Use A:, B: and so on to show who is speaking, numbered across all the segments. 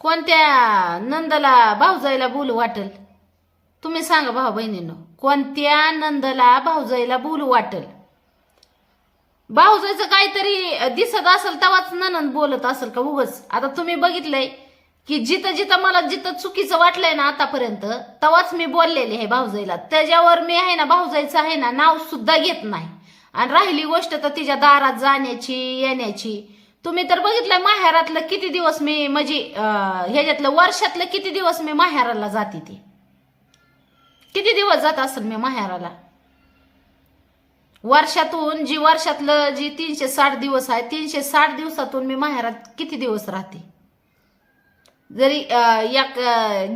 A: कोणत्या नंदला भाऊजाईला बोलू वाटल? तुम्ही सांगा भाऊ बहिणीनं कोणत्या नंदला भाऊजाईला बोलू वाटल? भाऊजाईचं काहीतरी दिसत असेल तेव्हाच ननंद बोलत असेल का उगच? आता तुम्ही बघितलंय की जिथं जिथं मला जिथं चुकीचं वाटलंय ना आतापर्यंत तेव्हाच मी बोललेले आहे भाऊजाईला. त्याच्यावर मी आहे ना भाऊजाईचं आहे ना नाव सुद्धा घेत नाही. आणि राहिली गोष्ट तर तिच्या दारात जाण्याची येण्याची. तुम्ही तर बघितलंय माहेरातलं किती दिवस मी म्हणजे ह्याच्यातलं वर्षातलं किती दिवस मी माहेराला जाते ती. किती दिवस जात असेल मी माहेराला? वर्षातून जी वर्षातलं जी तीनशे साठ दिवस आहे तीनशे साठ दिवसातून मी माहेरात किती दिवस राहते? जरी या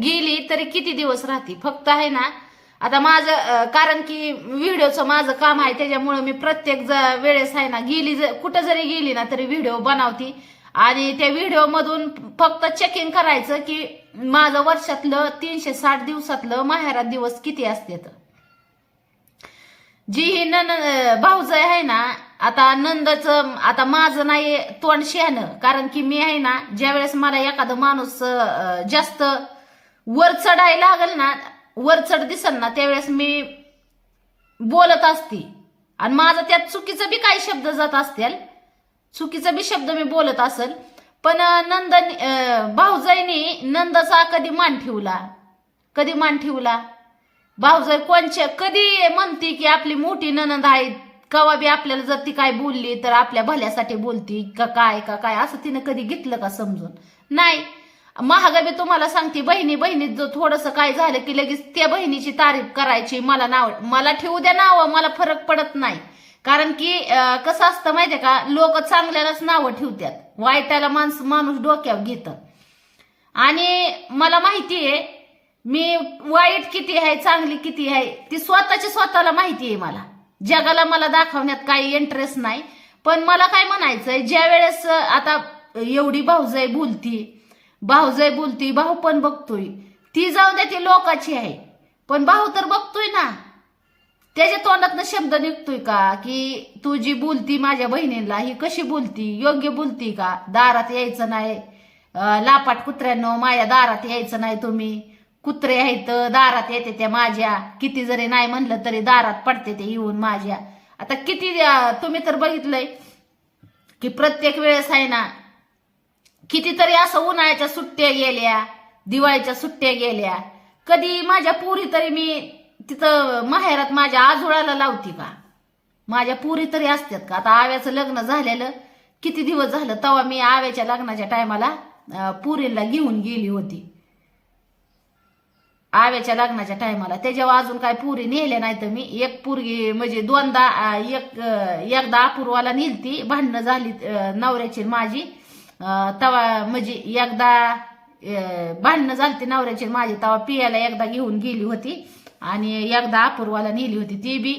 A: गेली तरी किती दिवस राहते? फक्त आहे ना आता माझं कारण की व्हिडिओचं माझं काम आहे त्याच्यामुळे मी प्रत्येक ज- वेळेस आहे ना गेली कुठं जरी गेली ना तरी व्हिडिओ बनवती. आणि त्या व्हिडिओ मधून फक्त चेकिंग करायचं की माझं वर्षातलं तीनशे साठ दिवसातलं माहेरात दिवस किती असते तर. जी ही नन भाऊज आहे ना आता नंदचं आता माझं नाही तोंड शहाणं. कारण की मी आहे ना ज्यावेळेस मला एखादा माणूस जास्त वर चढायला लागल ना वर चढ दिसल ना त्यावेळेस मी बोलत असते. आणि माझं त्यात चुकीचं बी काही शब्द जात असतील. चुकीचा बी शब्द मी बोलत असल. पण अं, नंदन भाऊजाईनी नंदाचा कधी मान ठेवला? कधी मान ठेवला? भाऊजाई कोणच्या कधी म्हणते की आपली मोठी ननंद आहे कवा बी आपल्याला जर ती काय बोलली तर आपल्या भल्यासाठी बोलती का काय का काय? असं तिनं कधी घेतलं का समजून? नाही. महागा बी तुम्हाला सांगते बहिणी बहिणीत जो थोडस काय झालं की लगेच त्या बहिणीची तारीफ करायची मला नाव मला ठेवू द्या नाव मला फरक पडत नाही. कारण की कसं असतं माहितीये का लोक चांगल्यालाच नावं ठेवतात. वाईटाला माणूस माणूस डोक्यावर घेतं. आणि मला माहिती आहे मी वाईट किती आहे चांगली किती आहे ती स्वतःची स्वतःला माहिती आहे मला. जगाला मला दाखवण्यात काही इंटरेस्ट नाही. पण मला काय म्हणायचंय ज्या वेळेस आता एवढी भाऊजाई बोलती भाऊजय बोलती भाऊ पण बघतोय. ती जाऊ दे ती लोकाची आहे. पण भाऊ तर बघतोय ना. त्याच्या तोंडातनं शब्द निघतोय का? की तू जी बोलती माझ्या बहिणीला ही कशी बोलती? योग्य बोलती का? दारात यायचं नाही. लापाट कुत्र्यांनो माझ्या दारात यायचं नाही तुम्ही. कुत्रे आहेत दारात येते त्या माझ्या. किती जरी नाही म्हणलं तरी दारात पडते ते येऊन माझ्या. आता किती तुम्ही तर बघितलंय की प्रत्येक वेळेस आहे ना कितीतरी असं उन्हाळ्याच्या सुट्ट्या गेल्या दिवाळीच्या सुट्ट्या गेल्या. कधी माझ्या पुरी तरी मी तिथं माहेरात माझ्या आजोळाला लावती का? माझ्या पुरी तरी असतात का? आता आव्याचं लग्न झालेलं किती दिवस झालं तेव्हा मी आव्याच्या लग्नाच्या टायमाला पुरीला घेऊन गेली होती. आव्याच्या लग्नाच्या टायमाला. त्याच्यावर अजून काय पुरी नेले नाही तर मी. एक पुरगी म्हणजे दोनदा एक एकदा अपूर्वाला नेलती भांडणं झाली नवऱ्याची माझी. तवा म्हणजे एकदा भांडणं झाली नवऱ्याची माझी तवा पियाला एकदा घेऊन गेली होती. आणि एकदा अपूर्वाला नेली होती. ती बी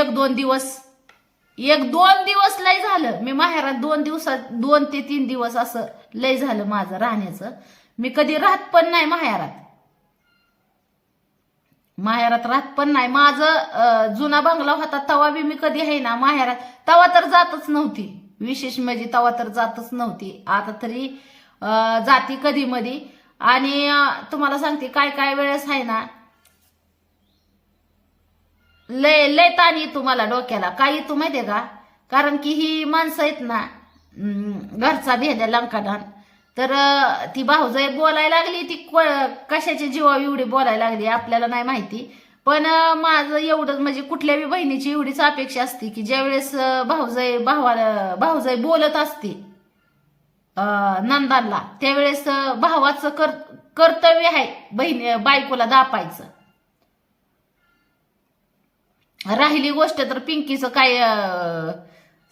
A: एक दोन दिवस एक दोन दिवस लय झालं. मी माहेरात दोन दिवसात दोन ते तीन दिवस असं लय झालं माझं राहण्याचं. मी कधी राहत पण नाही माहेरात. माहेरात राहत पण नाही. माझं जुना बंगला होता तवा बी मी कधी आहे ना माहेरात. तवा तर जातच नव्हती. विशेष म्हणजे तवा तर जातच नव्हती. आता तरी अं, जाती कधी मधी. आणि तुम्हाला सांगते काय काय वेळेस आहे ना लय लय ताण येतो मला डोक्याला. काय येतो माहितीये का? कारण की ही माणसं आहेत ना घरचा भेद्या लंकाडान तर ती भाऊजाई बोलायला लागली ती कशाची जीवा एवढी बोलायला लागली आपल्याला नाही माहिती. पण माझं एवढं म्हणजे कुठल्या बी बहिणीची एवढीच अपेक्षा असते की ज्यावेळेस भाऊजाई भावाला भाऊजाई बोलत असते नंदाला नंदांना त्यावेळेस भावाचं कर कर्तव्य आहे बहिणी बायकोला दापायचं. राहिली गोष्ट तर पिंकीचं काय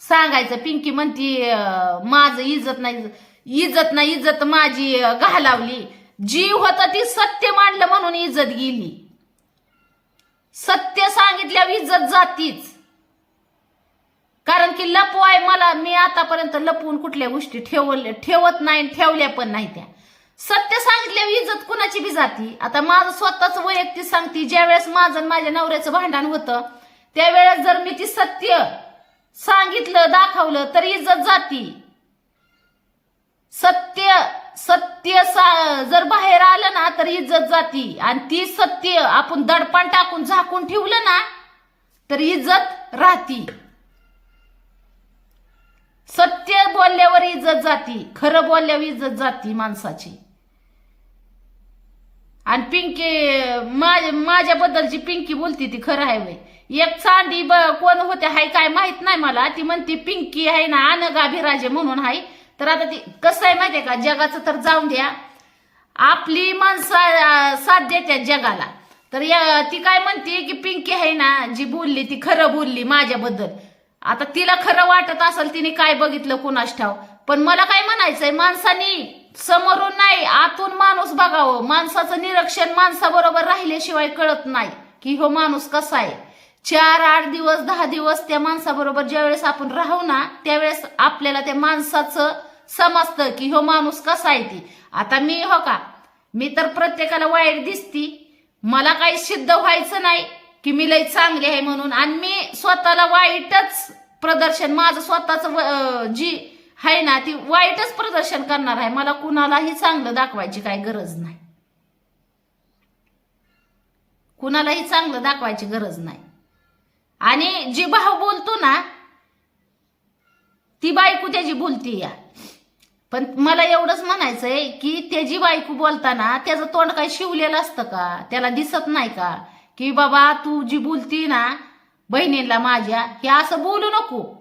A: सांगायचं. पिंकी म्हणती माझं इज्जत नाही इज्जत नाही इज्जत माझी घालावली. जीव होता ती सत्य मांडलं म्हणून इज्जत गेली. सत्य सांगितल्यावर इज्जत जातीच. कारण की लपवाय मला मी आतापर्यंत लपवून कुठल्या गोष्टी ठेवल्या ठेवत नाही आणि ठेवल्या पण नाही त्या. सत्य सांगितल्यावर इज्जत कुणाची बी जाती? आता माझं स्वतःच वैयक्तिक सांगते ज्यावेळेस माझं माझ्या नवऱ्याचं भांडण होतं त्यावेळेस जर मी ती सत्य सांगितलं दाखवलं तर इज्जत जाती. सत्य सत्य सा- जर बाहेर आलं ना तर इज्जत जाती. आणि ती सत्य आपण दडपण टाकून झाकून ठेवलं ना तर इज्जत राहती. सत्य बोलल्यावर इज्जत जाती. खरं बोलल्यावर इज्जत जाती माणसाची. आणि पिंकी माझ्या माझ्याबद्दलची पिंकी बोलती ती खरं आहे वय एक चांदी ब कोण होते हाय काय माहीत नाही मला. ती म्हणती पिंकी आहे ना अनगाभिराजे म्हणून आहे तर आता ती कसं आहे माहितीये का? जगाचं तर जाऊन द्या. आपली माणसं साथ देतात जगाला. तर या ती काय म्हणते की पिंकी आहे ना जी बोलली ती खरं बोलली माझ्याबद्दल. आता तिला खरं वाटत असेल तिने काय बघितलं कुणास ठाव. पण मला काय म्हणायचंय माणसानी समोरून नाही आतून माणूस बघावं. माणसाचं निरीक्षण माणसाबरोबर राहिल्याशिवाय कळत नाही की हो माणूस कसा आहे. चार आठ दिवस दहा दिवस त्या माणसाबरोबर ज्यावेळेस आपण राहू ना त्यावेळेस आपल्याला त्या माणसाचं समजतं की हो माणूस कसा आहे ती. आता मी हो का मी तर प्रत्येकाला वाईट दिसती. मला काही सिद्ध व्हायचं नाही की मी लई चांगली आहे म्हणून. आणि मी स्वतःला वाईटच प्रदर्शन माझं स्वतःच जी आहे ना ती वाईटच प्रदर्शन करणार आहे. मला कुणालाही चांगलं दाखवायची काही गरज नाही. कुणालाही चांगलं दाखवायची गरज नाही. आणि जी भाव बोलतो ना ती बायको त्याची बोलती या. पण मला एवढंच म्हणायचंय की त्याची बायको बोलताना त्याचं तोंड काही शिवलेलं असतं का? त्याला दिसत नाही का? की बाबा तू जी बोलती ना बहिणीला माझ्या हे असं बोलू नको.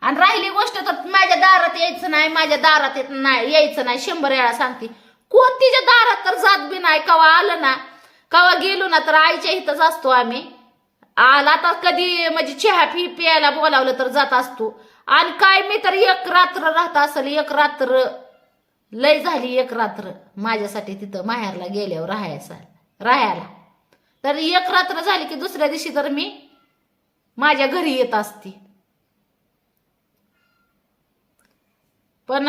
A: आणि राहिली गोष्ट तर माझ्या दारात यायचं नाही माझ्या दारात येत नाही यायचं नाही. शंभर वेळा सांगते. कोण तिच्या दारात तर जात बी नाही. कवा आलं ना कवा गेलो ना तर आईच्या इथंच असतो आम्ही. आला तर कधी म्हणजे चहा फी प्यायला बोलावलं तर जात असतो. आणि काय मी तर एक रात्र राहत असेल एक रात्र लय झाली एक रात्र माझ्यासाठी तिथं माहेरला गेल्यावर राहायचा राहायला. तर एक रात्र झाली की दुसऱ्या दिवशी तर मी माझ्या घरी येत असते. पण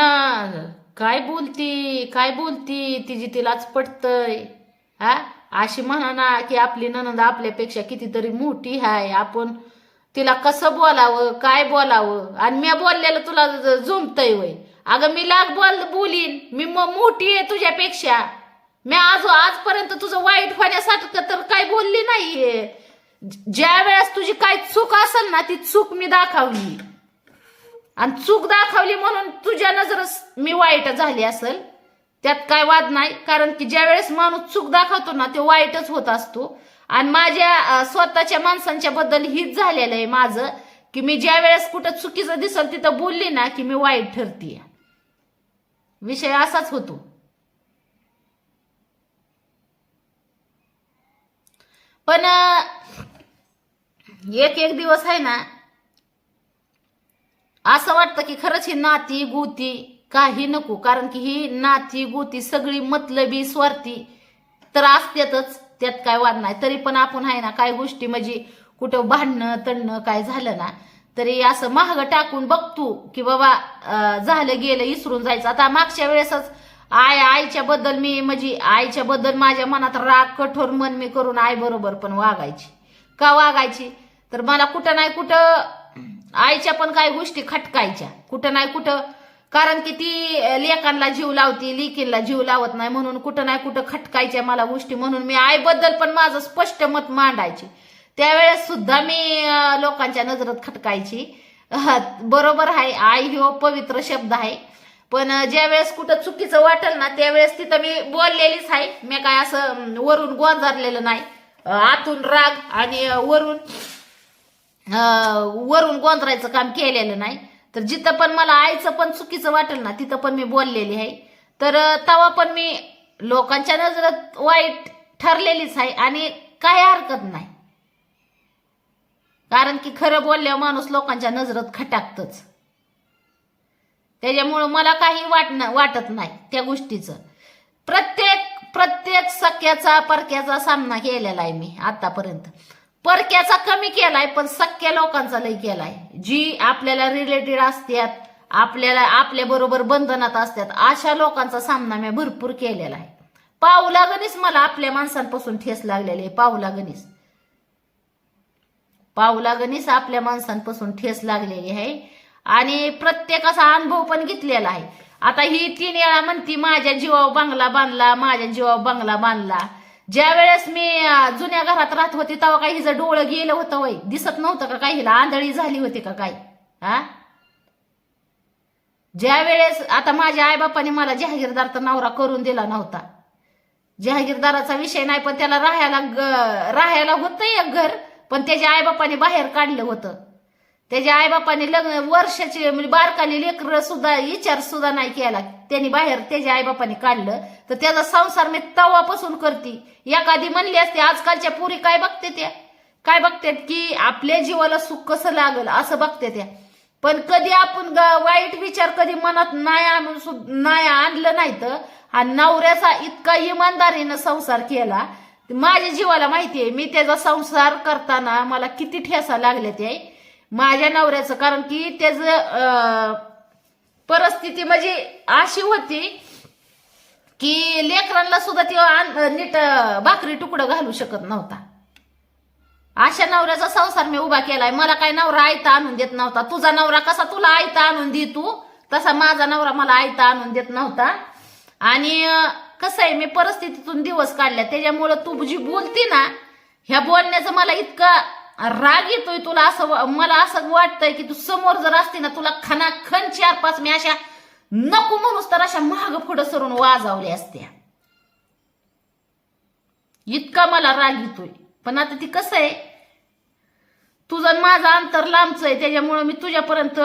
A: काय बोलती काय बोलती तिची तिलाच पटतय हा? अशी म्हणा ना की आपली ननंद आपल्यापेक्षा कितीतरी मोठी आहे आपण तिला कसं बोलावं काय बोलावं? आणि मी बोललेलं तुला झुमतय वय. अगं मी लाग बोल बोलीन. मी मोठी आहे तुझ्यापेक्षा. मी आज आजपर्यंत तुझं वाईट होण्यासारखं तर काय बोलली नाहीये ज्या वेळेस तुझी काय चूक असेल ना ती चूक मी दाखवली. आणि चूक दाखवली म्हणून तुझ्या नजरच मी वाईट झाली असेल. त्यात काय वाद नाही कारण की ज्या वेळेस माणूस चूक दाखवतो ना ते वाईटच होत असतो. आणि माझ्या स्वतःच्या माणसांच्या बद्दल हीच झालेलं आहे माझं की मी ज्या वेळेस कुठं चुकीचं दिसल तिथं बोलली ना की मी वाईट ठरतीये. विषय असाच होतो. पण एक एक दिवस आहे ना असं वाटतं की खरंच ही नाती गोती काही नको कारण की ही नाती गोती सगळी मतलबी स्वार्थी तर असतातच त्यात काय वाद नाही. तरी पण आपण आहे ना काय गोष्टी म्हणजे कुठं भांडणं तणणं काय झालं ना तरी असं महाग टाकून बघतो की बाबा झालं गेलं इसरून जायचं. आता मागच्या वेळेसच आय आईच्या बद्दल मी म्हणजे आईच्या बद्दल माझ्या मनात राग कठोर मन मी करून आई बरोबर पण वागायची. का वागायची? तर मला कुठं नाही कुठं आईच्या पण काही गोष्टी खटकायच्या. कुठं नाही कुठं कारण की ती अं, लेकांना जीव लावती लिकींना जीव लावत नाही म्हणून कुठं नाही कुठं खटकायच्या मला गोष्टी म्हणून मी आईबद्दल पण माझं स्पष्ट मत मांडायची. त्यावेळेस सुद्धा मी लोकांच्या नजरेत खटकायची. बरोबर आहे आई हो पवित्र शब्द आहे. पण ज्यावेळेस कुठं चुकीचं वाटेल ना त्यावेळेस तिथं मी बोललेलीच आहे. मी काय असं वरून गोंजारलेलं नाही. आतून राग आणि वरून वरून गोंधरायचं काम केलेलं नाही. तर जिथं पण मला आईचं पण चुकीचं वाटेल ना तिथं पण मी बोललेली आहे. तर तवा पण मी लोकांच्या नजरेत वाईट ठरलेलीच आहे आणि काही हरकत नाही. कारण की खरं बोलल्यावर माणूस लोकांच्या नजरेत खटाकतच. त्याच्यामुळं मला काही वाटणं वाटत नाही त्या गोष्टीचं. प्रत्येक प्रत्येक सख्याचा परक्याचा सामना केलेला आहे मी आतापर्यंत. परक्याचा कमी केलाय पण सख्या लोकांचा लय केलाय. जी आपल्याला रिलेटेड असतात आपल्याला आपल्या बरोबर बंधनात असतात अशा लोकांचा सामना मी भरपूर केलेला आहे. पावलागणीच मला आपल्या माणसांपासून ठेस लागलेली आहे पावलागणीच गणेश आपल्या माणसांपासून ठेस लागलेली आहे. आणि प्रत्येकाचा अनुभव पण घेतलेला आहे. आता ही तीन वेळा म्हणती माझ्या जीवावर बंगला बांधला माझ्या जीवावर बंगला बांधला. ज्या वेळेस मी जुन्या घरात राहत होते तेव्हा काही हिचं डोळं गेलं होतं वय. दिसत नव्हतं का काही? हिला आंधळी झाली होती का काय हा? ज्या वेळेस आता माझ्या आईबापाने मला जहागीरदारचा नवरा करून दिला नव्हता. जहागीरदाराचा विषय नाही पण त्याला राहायला ग- राहायला होतं एक घर पण त्याच्या आईबापाने बाहेर काढलं होतं. त्याच्या आईबापाने लग्न वर्षाचे म्हणजे बारकाली लेकर सुद्धा विचार सुद्धा नाही केला. त्यांनी बाहेर त्याच्या आईबापाने काढलं. तर त्याचा संसार मी तवापासून करते. एखादी म्हणली असते आजकालच्या पुरी काय बघते त्या? काय बघतात की आपल्या जीवाला सुख कसं लागल असं बघते त्या. पण कधी आपण ग- वाईट विचार कधी मनात नाही आणून नाही आणलं नाही तर हा नवऱ्याचा इतका इमानदारीनं संसार केला. माझ्या जीवाला माहितीये मी त्याचा संसार करताना मला किती ठेसा लागल्या ते माझ्या नवऱ्याचं कारण की त्याचं परिस्थिती म्हणजे अशी होती की लेकरांना सुद्धा ते नीट भाकरी तुकडं घालू शकत नव्हता. अशा नवऱ्याचा संसार मी उभा केलाय. मला काय नवरा आयता आणून देत नव्हता. तुझा नवरा कसा तुला आयता आणून दे तू? तसा माझा नवरा मला आयता आणून देत नव्हता. आणि कसं आहे मी परिस्थितीतून दिवस काढल्या. त्याच्यामुळं तू जी बोलती ना ह्या बोलण्याचं मला इतकं राग येतोय तुला असं वा- मला असं वाटतंय की तू समोर जर असती ना तुला खना खन चार पाच मी अशा नको म्हणूस तर अशा महाग पुढं सरून वाजावल्या असत्या. इतका मला राग येतोय. पण आता ती कसं आहे? तुझं आणि माझं अंतर लांबच आहे त्याच्यामुळं मी तुझ्यापर्यंत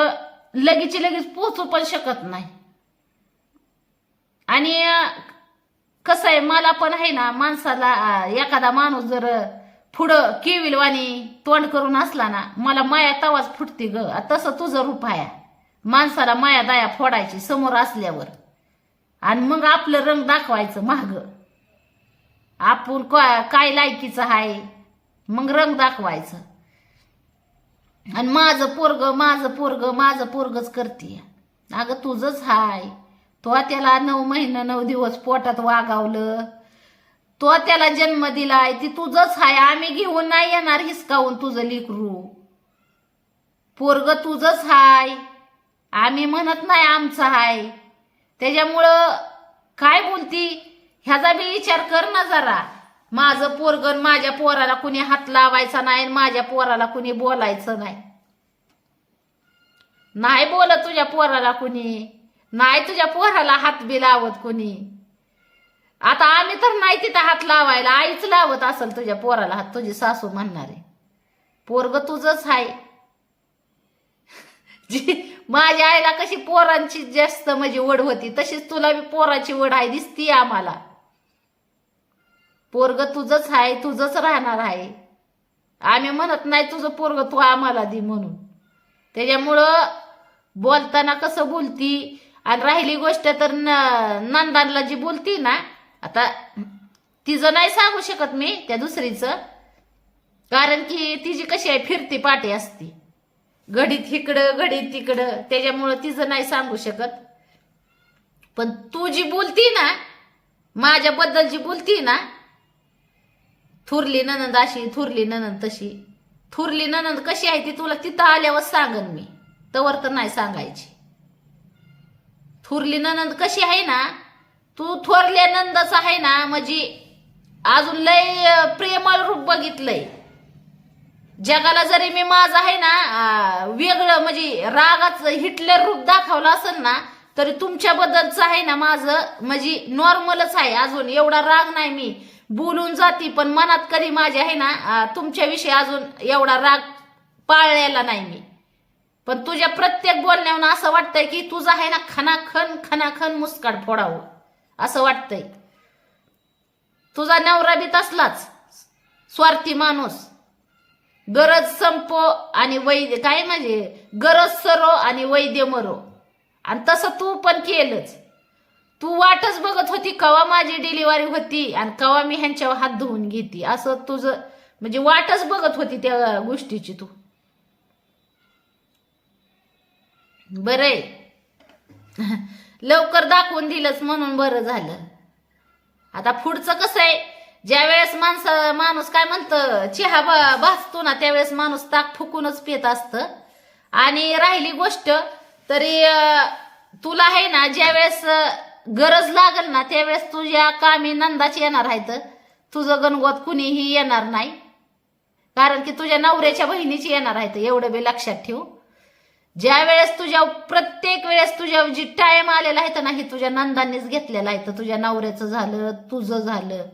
A: लगेच लगेच पोहोचू पण शकत नाही. आणि कसं आहे मला पण आहे ना माणसाला एखादा माणूस जर पुढं केविलवाणी तोंड करून असला ना मला माया तवाच फुटते ग. तसं तुझं रूप आहे. माणसाला माया दया फोडायची समोर असल्यावर. आणि मग आपलं रंग दाखवायचं महाग आपण का- काय लायकीचं आहे? मग रंग दाखवायचं. आणि माझं पोरग माझं पोरग माझं पोरगच करते. अगं तुझंच हाय. तो त्याला नऊ महिना नऊ दिवस पोटात वागावलं. तो त्याला जन्म दिलाय ती तुझंच हाय आम्ही घेऊन नाही येणार हिसकावून तुझं लिकरू. पोरग तुझंच हाय आम्ही म्हणत नाही आमचं हाय. त्याच्यामुळं काय बोलती? ह्याचा बी विचार कर ना जरा. माझं पोरगण माझ्या पोराला कुणी हात लावायचा नाही आणि माझ्या पोराला कुणी बोलायचं नाही. नाही बोलत तुझ्या पोराला कुणी. नाही तुझ्या पोराला हात बी लावत कुणी. आता आम्ही तर नाही तिथं हात लावायला. आईच लावत असेल तुझ्या पोराला हात तुझी सासू म्हणणार आहे. पोरग तुझंच आहे जी माझ्या आईला कशी पोरांची जास्त म्हणजे वड होती तशीच तुला बी पोराची वड आहे दिसती आम्हाला. पोरग तुझंच आहे तुझंच राहणार आहे. आम्ही म्हणत नाही तुझं पोरग तू आम्हाला दे म्हणून. त्याच्यामुळं बोलताना कसं बोलती? आणि राहिली गोष्ट तर न- नंदांना जी बोलती ना आता तिचं नाही सांगू शकत मी त्या दुसरीचं. कारण की तिची कशी आहे फिरती पाठी असती. घडीत इकडं घडीत तिकडं त्याच्यामुळं तिचं नाही सांगू शकत. पण तू जी बोलती ना माझ्याबद्दल जी बोलती ना थुरली ननंद अशी थुरली ननंद तशी. थुरली ननंद कशी आहे ती तुला तिथं आल्यावर सांगन मी. तवर तर नाही सांगायची. थुरली ननंद कशी आहे ना तू थोरल्या नंदच आहे ना म्हणजे अजून लय प्रेमळ रूप बघितलंय. जगाला जरी मी माझं आहे ना वेगळं म्हणजे रागाचं हिटलर रूप दाखवलं असेल ना तरी तुमच्याबद्दलचं आहे ना माझं म्हणजे नॉर्मलच आहे अजून एवढा राग नाही मी. बोलून जाती पण मनात कधी माझ्या आहे ना तुमच्याविषयी अजून एवढा राग पाळलेला नाही मी. पण तुझ्या प्रत्येक बोलण्यावर असं वाटतंय की तुझं आहे ना खनाखन खनाखन मुस्काट फोडावं. असं वाटतंय. तुझा नवरा बी तसलाच. स्वार्थी माणूस. गरज संपो आणि वैद्य काय म्हणजे? गरज सरो आणि वैद्य मरो. आणि तसं तू पण केलंच. तू वाटच बघत होती कवा माझी डिलिव्हरी होती आणि कवा मी ह्यांच्यावर हात धुवून घेते. असं तुझं म्हणजे वाटच बघत होती त्या गोष्टीची तू. बरंय. लवकर दाखवून दिलंच म्हणून बरं झालं. आता पुढचं कसं आहे? ज्या वेळेस माणसं माणूस काय म्हणतं चहा भासतो ना त्यावेळेस माणूस ताक फुकूनच पित असतं. आणि राहिली गोष्ट तरी तुला आहे ना ज्या वेळेस गरज लागल ना त्यावेळेस तुझ्या कामी नंदाची येणार आहेत. तुझं गणगोत कुणीही येणार नाही. कारण की तुझ्या नवऱ्याच्या बहिणीची येणार आहेत. एवढं बी लक्षात ठेव. ज्या वेळेस तुझ्या प्रत्येक वेळेस तुझ्या जी टाइम आलेला आहे ना हे तुझ्या नंदांनीच घेतलेला आहे. तर तुझ्या नवऱ्याचं झालं तुझं झालं.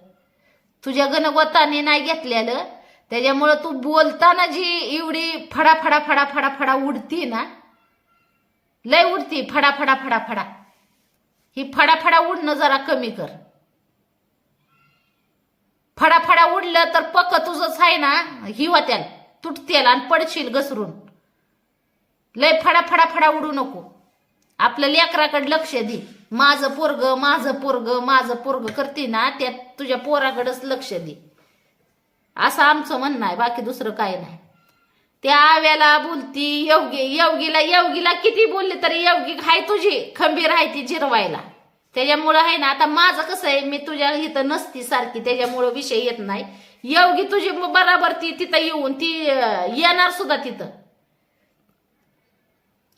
A: तुझ्या गणगोताने नाही घेतलेलं. त्याच्यामुळं तू बोलताना जी एवढी फडा फडा फडा फडा फडा उडती ना लय उडती. फडा फडा फडा फडा. ही फडा फडा उडणं जरा कमी कर. फडा फडा उडलं तर पक्क तुझंच आहे ना? ही होत्याल तुटतेल आणि पडशील घसरून. लय फडा फडा फडा उडू नको. आपलं लेकराकडे लक्ष दे. माझं पोरग माझं पोरग माझं पोरग करते ना त्यात तुझ्या पोराकडंच लक्ष दे. असं आमचं म्हणणं आहे बाकी दुसरं काय नाही. त्या आव्याला बोलती योगी योगीला योगीला किती बोलले तरी योगी हाय तुझी खंबीर आहे ती जिरवायला. त्याच्यामुळं आहे ना आता माझं कसं आहे मी तुझ्या इथं नसती सारखी त्याच्यामुळं विषय येत नाही. योगी तुझी बराबर ती तिथं येऊन ती येणार सुद्धा तिथं.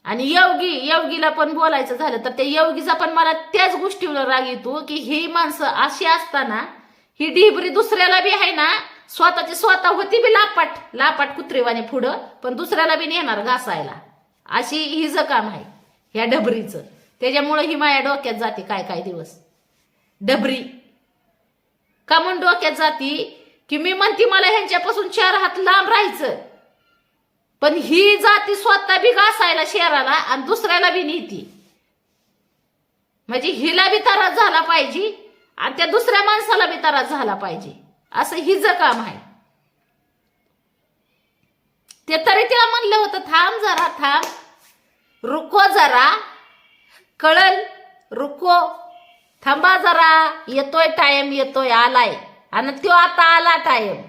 A: आणि योगी योगीला पण बोलायचं झालं तर त्या योगीचा पण मला त्याच गोष्टीवर राग येतो की ही माणसं अशी असताना ही ढिबरी दुसऱ्याला बी आहे ना स्वतःची स्वतः होती बी लापाट लापाट कुत्रेवाने पुढं पण दुसऱ्याला बी नेणार घासायला. अशी हिज काम आहे ह्या डबरीचं त्याच्यामुळं ही माया डोक्यात जाते काय काय दिवस. डबरी का म्हणून डोक्यात जाती? की मी म्हणते मला ह्यांच्यापासून चार हात लांब राहायचं. पण ही जाती स्वतः बी घासायला शहराला आणि दुसऱ्याला बी नेती. म्हणजे हिला बी त्रास झाला पाहिजे आणि त्या दुसऱ्या माणसाला बी त्रास झाला पाहिजे. असं हिचं काम आहे. ते तरी तिला म्हणलं होतं थांब जरा थांब. रुको जरा. कळल? रुको. थांबा जरा. येतोय टाइम येतोय आलाय. आणि तो आता आला टाइम